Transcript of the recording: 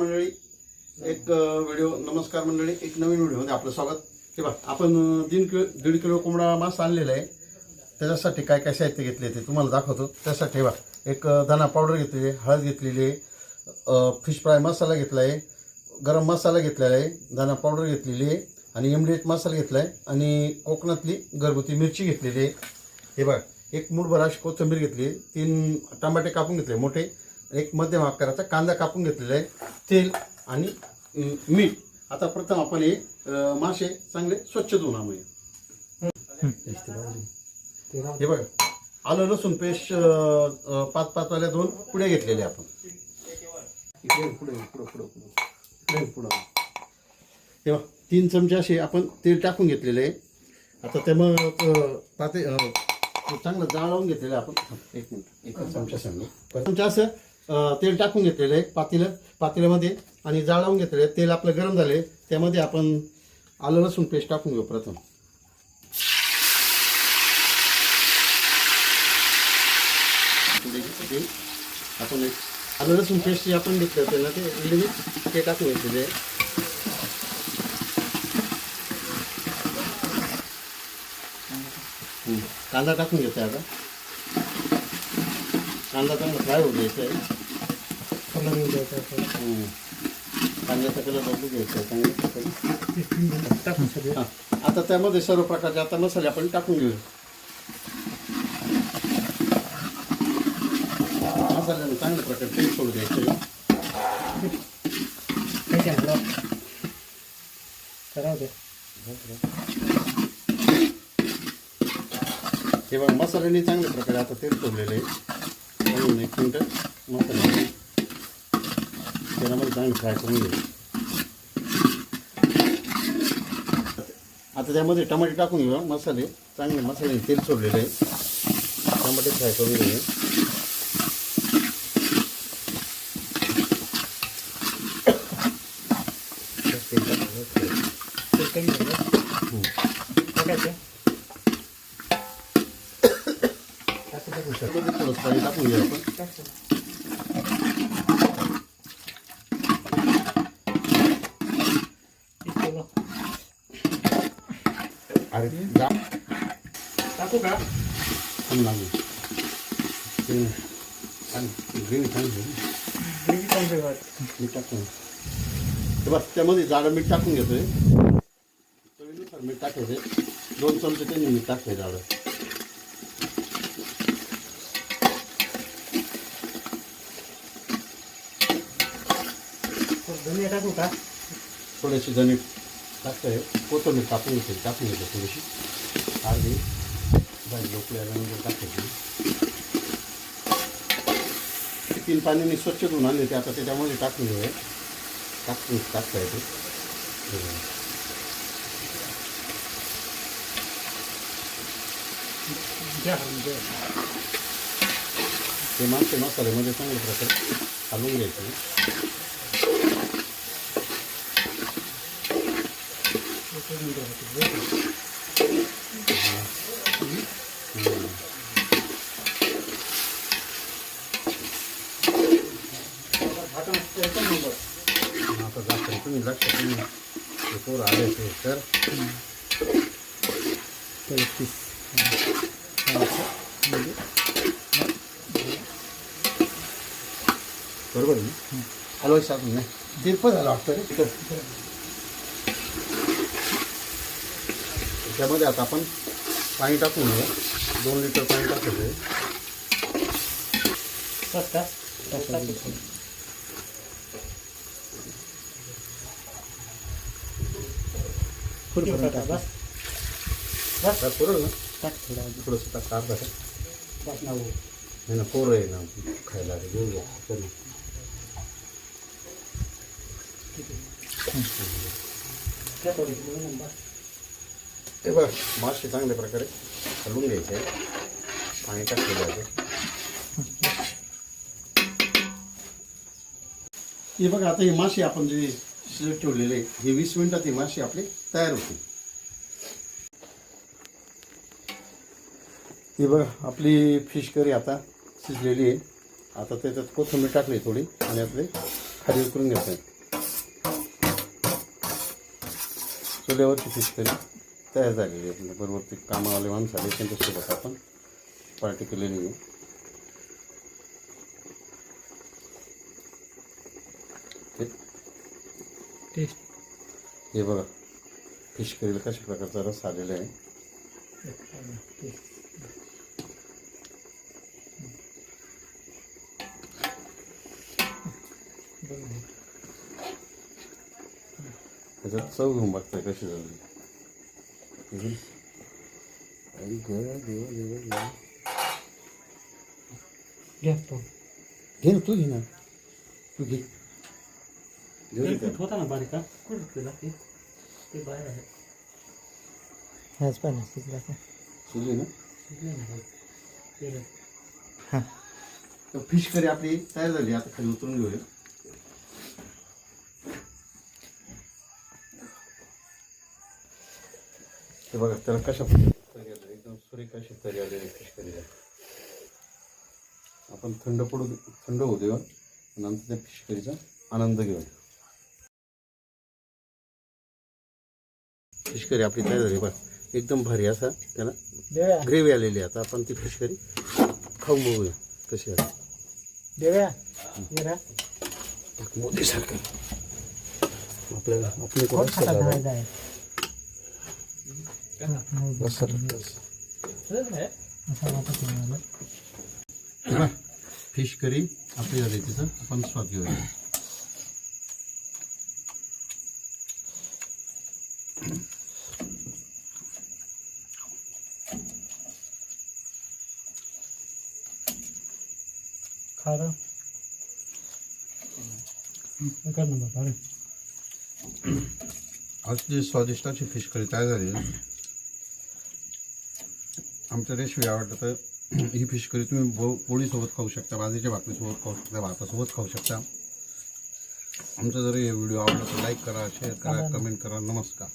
मंडळी एक व्हिडिओ नमस्कार मंडळी एक नवीन व्हिडिओमध्ये आपलं स्वागत. हे बघा आपण तीन दीड किलो दीड किलो कोंबडा मास आणलेला आहे. त्याच्यासाठी काय काय साहित्य घेतले ते तुम्हाला दाखवतो. त्यासाठी हे बघा एक अ, धना पावडर घेतलेली आहे हळद घेतलेली आहे फिश फ्राय मसाला घेतला आहे गरम मसाला घेतलेला आहे धना पावडर घेतलेली आहे आणि एमडीएच मसाला घेतला आहे आणि कोकणातली घरगुती मिरची घेतलेली आहे. हे बघा एक मूठभर अशी कोथिंबीर घेतली आहे तीन टमाटे कापून घेतले मोठे. एक मध्यम आकाराचा कांदा कापून घेतलेला आहे. तेल आणि मीठ. आता प्रथम आपण हे मासे चांगले स्वच्छ धुवून आणूया. हे बघा. आलं लसूण पेस्ट पाच पाच वाल्या दोन पुढे घेतलेले आपण. इकडे पुढे पुढे पुढे पुढे. इकडे तीन चमचे असे आपण तेल टाकून घेतलेले आहे. आता ते मग पाते चांगलं जाळवून घेतलेलं आहे आपण. एक मिनिट एक चमचा सांगू. चमचा असं तेल टाकून घेतलेलं आहे पातेलं पातेल्यामध्ये आणि जाळवून घेतलेलं आहे. तेल आपलं गरम झाले त्यामध्ये आपण आलं लसूण पेस्ट टाकून घेऊ प्रथम. ते आपण एक आलं लसूण पेस्ट जे आपण घेतलं होतं ना ते लिमिट ते टाकून घेतलेले आहे. कांदा टाकून घेतोय आता. कांदा चांगला फ्राय होऊ द्यायचा आहे. कांद्याचा कलर बदलू घ्यायचा आहे चांगला हां. आता त्यामध्ये सर्व प्रकारचे आता मसाले आपण टाकून घेऊ. मसाल्याने चांगल्या प्रकारे तेल सोडू द्यायचं. आहे हे बघा मसाल्याने चांगल्या प्रकारे आता तेल सोडलेलं आहे. म्हणून एक मिनटं मसाल्याने तेलामध्ये चांगलं फ्राय करून घेऊ आता त्यामध्ये टमाटे टाकून घेऊ मसाले चांगले मसाले तेल सोडलेले आहे. टमाटे फ्राय करून घेऊ तेल टाकून घेऊ. त्यामध्ये थोडंसं पाणी टाकून घेऊ आपण अरे जा टाकू का छान लागेल ते छान ग्रेव्ही छान होईल ग्रेव्ही चांगली वाट मीठ टाकून हे बस त्यामध्ये जाडं मीठ टाकून घेतोय चवीनुसार मीठ टाकायचे दोन चमचे त्यांनी मीठ टाकले जाडं धनिया टाकू का थोडेसे जणी टाकतंय कोथिंबीर टाकून घेते टाकून घेते थोडीशी अर्धी भाजी लोकली आल्यानंतर टाकायची तीन पाण्याने स्वच्छ धुवून आणले ते आता त्याच्यामध्ये टाकून घेऊया टाकून टाकता येते घ्या हलून घ्या ते मासे मसाल्यामध्ये चांगल्या प्रकारे हलवून घ्यायचे एक मिनिट होते. झाकण एकच नंबर आता जास्त तुम्ही लक्ष तुम्ही ते पोरं आले ते तर तेहतीस बरोबर आहे हलवायचं टाकून नाही तिरपं झालं वाटतं रे तिथं त्यामध्ये आता आपण पाणी टाकून घेऊ दोन लिटर पाणी टाकायचं आहे. बस का बस टाकू. फुल टाका, बस बस तर पुरं ना टाक थोडा अजून. थोडंसं टाक अर्धा. नाही ना पोरं आहे ना खायला घेऊन घ्या. हे बघ मासे चांगल्या प्रकारे हलवून घ्यायचे. पाणी टाकलं आहे. हे बघा आता हे मासे आपण जे शिजत ठेवलेले हे वीस मिनिटात हे मासे आपले तयार होतील. ही बघा आपली फिश करी आता शिजलेली आहे. आता त्याच्यात कोथिंबीर टाकली थोडी आणि आपले खाली उकरून घ्यायचं चुल्यावरची फिश करी तयार झालेली आहे बरोबर ते कामावाले माणसं आले त्यांच्यासोबत आपण. पार्टी केलेली आहे. हे- टेस्ट हे बघा. फिश करीला कशा प्रकारचा रस आलेला आहे. त्याच्यात चव घेऊन बघताय कशी झाली. घे ना तू घे ना तू घे. होता ना बारीक ते ते बाहेर आहे ह्याच पाण्यात शिजला का सुली ना तर फिश करी आपली तयार झाली आता खाली उतरून घेऊया ते बघा त्याला कशा एकदम सुरेख अशी तरी आलेली फिश करी आहे. आपण थंड पडू थंड होऊ देऊ नंतर त्या फिश करीचा आनंद घेऊ फिश करी आपली तयार झाली. बघ एकदम भारी असा त्याला ग्रेव्ही आलेली आता आपण ती फिश करी खाऊन बघूया कशी आहे. देव्या मोदीसारखं. आपल्याला आपले कोण खाता धावायचा आहे असा वाटत नाही मला फिश करी आपली झाली तिचं आपण स्वाद घेऊया. खारं. कर ना बाबा अशी स्वादिष्ट अशी फिश करी तयार झाली. आमच्या रेसिपी आवडतं तर ही फिश करी तुम्ही बो पोळीसोबत खाऊ शकता बाजरीच्या भाकरीसोबत खाऊ शकता भातासोबत खाऊ शकता. आमचा जर हे व्हिडिओ आवडला तर लाईक करा शेअर करा कमेंट करा. नमस्कार.